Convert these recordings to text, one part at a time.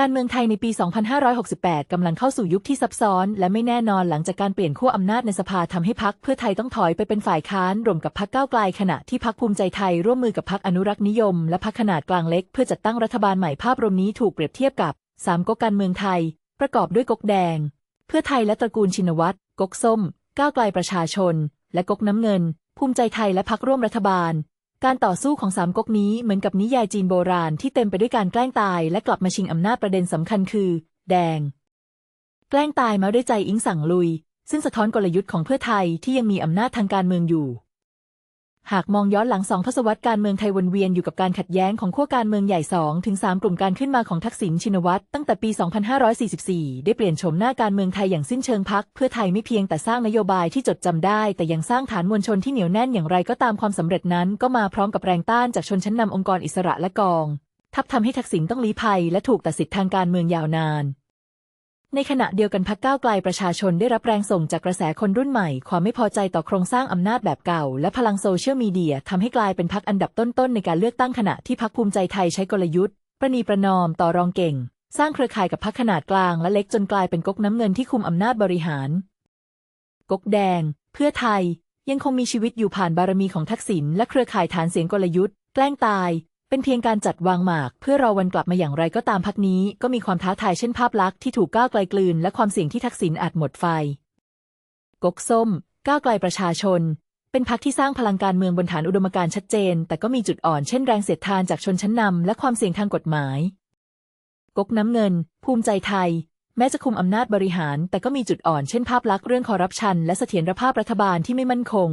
การเมืองไทยในปี 2568 กำลังเข้าสู่ยุคที่ซับซ้อน และไม่แน่นอนหลังจากการเปลี่ยนขั้วอำนาจในสภาทำให้พักเพื่อไทยต้องถอยไปเป็นฝ่ายค้านรวมกับพักก้าวไกลขณะที่พักภูมิใจไทยร่วมมือกับพักอนุรักษ์นิยม และพักขนาดกลางเล็กเพื่อจัดตั้งรัฐบาลใหม่ภาพรวมนี้ถูกเปรียบเทียบกับสามก๊กการเมืองไทย ประกอบด้วยก๊กแดง เพื่อไทยและตระกูลชินวัตรก๊กส้ม ก้าวไกลประชาชน และก๊กน้ำเงิน ภูมิใจไทยและพักร่วมรัฐบาล การต่อสู้ของสามก๊กนี้เหมือนกับนิยายจีนโบราณที่เต็มไปด้วยการแกล้งตายและกลับมาชิงอำนาจประเด็นสำคัญคือ แดง แกล้งตายมาด้วยใจอิงสั่งลุย ซึ่งสะท้อนกลยุทธ์ของเพื่อไทยที่ยังมีอำนาจทางการเมืองอยู่ หากมองย้อนหลังสองทศวรรษการเมืองไทยวนเวียนอยู่กับการขัดแย้งของขั้วการเมืองใหญ่สองถึงสามกลุ่มการขึ้นมาของทักษิณชินวัตรตั้งแต่ปี 2544 ได้เปลี่ยนโฉมหน้าการเมืองไทยอย่างสิ้นเชิงพักเพื่อไทยไม่เพียงแต่สร้างนโยบายที่จดจำได้ แต่ยังสร้างฐานมวลชนที่เหนียวแน่นอย่างไรก็ตามความสำเร็จนั้นก็มาพร้อมกับแรงต้านจากชนชั้นนำองค์กรอิสระและกอง ทับทำให้ทักษิณต้องลี้ภัยและถูกตัดสิทธิทางการเมืองยาวนาน ในขณะเดียวกันพรรคก้าวไกลประชาชนได้รับแรงส่งจากกระแสคนรุ่นใหม่ ความไม่พอใจต่อโครงสร้างอำนาจแบบเก่า และพลังโซเชียลมีเดียทำให้กลายเป็นพรรคอันดับต้นๆ ในการเลือกตั้งขณะที่พรรคภูมิใจไทยใช้กลยุทธ์ ประนีประนอมต่อรองเก่ง สร้างเครือข่ายกับพรรคขนาดกลางและเล็กจนกลายเป็นก๊กน้ำเงินที่คุมอำนาจบริหาร ก๊กแดง เพื่อไทย ยังคงมีชีวิตอยู่ผ่านบารมีของทักษิณและเครือข่ายฐานเสียงกลยุทธ์ แกล้งตาย เป็นเพียงการจัดวางหมาก เพื่อรอวันกลับมาอย่างไรก็ตามพักนี้ ก็มีความท้าทายเช่นภาพลักษณ์ที่ถูกก้าวไกลกลืน และความเสี่ยงที่ทักษิณอาจหมดไฟก๊กส้ม ก้าวไกลประชาชน เป็นพรรคที่สร้างพลังการเมืองบนฐานอุดมการณ์ชัดเจน แต่ก็มีจุดอ่อนเช่นแรงเสียดทานจากชนชั้นนำและความเสี่ยงทางกฎหมายก๊กน้ำเงิน ภูมิใจไทย แม้จะคุมอำนาจบริหาร แต่ก็มีจุดอ่อนเช่นภาพลักษณ์เรื่องคอร์รัปชันและเสถียรภาพรัฐบาลที่ไม่มั่นคง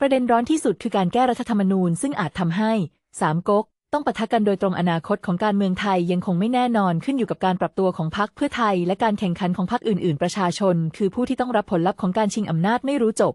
ประเด็นร้อนที่สุดคือการแก้รัฐธรรมนูญซึ่งอาจทำให้ สามก๊กต้องปะทะกันโดยตรงอนาคตของการเมืองไทยยังคงไม่แน่นอนขึ้นอยู่กับการปรับตัวของพรรคเพื่อไทย และการแข่งขันของพรรคอื่น ๆ ประชาชน คือผู้ที่ต้องรับผลลัพธ์ของการชิงอำนาจไม่รู้จบ